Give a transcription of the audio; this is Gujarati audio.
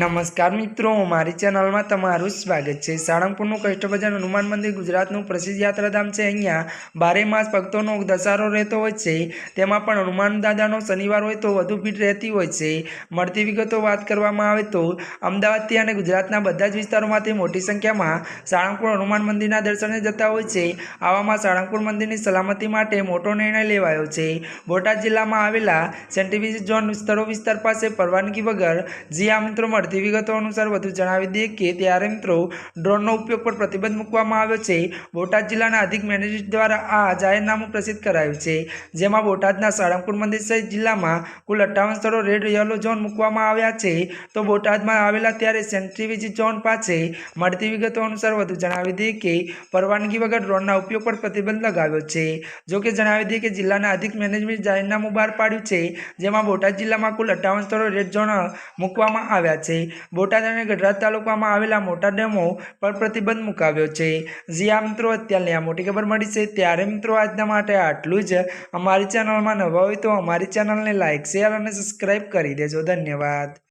નમસ્કાર મિત્રો, મારી ચેનલમાં તમારું સ્વાગત છે. સાળંગપુરનું કષ્ટભજન હનુમાન મંદિર ગુજરાતનું પ્રસિદ્ધ યાત્રાધામ છે. અહીંયા બારે માસ ભક્તોનો દશારો રહેતો હોય છે. તેમાં પણ હનુમાન દાદાનો શનિવાર હોય તો વધુ ભીડ રહેતી હોય છે. મળતી વિગતો વાત કરવામાં આવે તો અમદાવાદથી અને ગુજરાતના બધા જ વિસ્તારોમાંથી મોટી સંખ્યામાં સાળંગપુર હનુમાન મંદિરના દર્શને જતા હોય છે. આવામાં સાળંગપુર મંદિરની સલામતી માટે મોટો નિર્ણય લેવાયો છે. બોટાદ જિલ્લામાં આવેલા સેન્ટિવિઝ ઝોન સ્થળો વિસ્તાર પાસે પરવાનગી વગર જી આ મિત્રો મળતી વિગતો અનુસાર વધુ જણાવી દઈએ કે ત્યારે મિત્રો ડ્રોનનો ઉપયોગ પર પ્રતિબંધ મૂકવામાં આવ્યો છે. બોટાદ જિલ્લાના અધિક મેનેજર દ્વારા આ જાહેરનામું પ્રસિદ્ધ કરાયું છે. જેમાં બોટાદના સાળંગપુર મંદિર સહિત જિલ્લામાં કુલ અઠ્ઠાવન સ્થળો રેડ યલો ઝોન મૂકવામાં આવ્યા છે. તો બોટાદમાં આવેલા ત્યારે સેન્ટ્રીવિજ ઝોન પાસે મળતી વિગતો અનુસાર વધુ જણાવી દઈએ કે પરવાનગી વગર ડ્રોનના ઉપયોગ પર પ્રતિબંધ લગાવ્યો છે. જો કે જણાવી દઈએ કે જિલ્લાના અધિક મેનેજમેન્ટ જાહેરનામું બહાર પાડ્યું છે. જેમાં બોટાદ જિલ્લામાં કુલ અઠ્ઠાવન સ્થળો રેડ ઝોન મૂકવામાં આવ્યા છે. બોટાદ અને ગઢડા તાલુકામાં આવેલા મોટા ડેમો પર પ્રતિબંધ મુકાવ્યો છે. જ્યાં મિત્રો, અત્યારની આ મોટી ખબર મળી છે. ત્યારે મિત્રો, આજના માટે આટલું જ. અમારી ચેનલમાં નવા હોય તો અમારી ચેનલને લાઇક શેર અને સબસ્ક્રાઈબ કરી દેજો. ધન્યવાદ.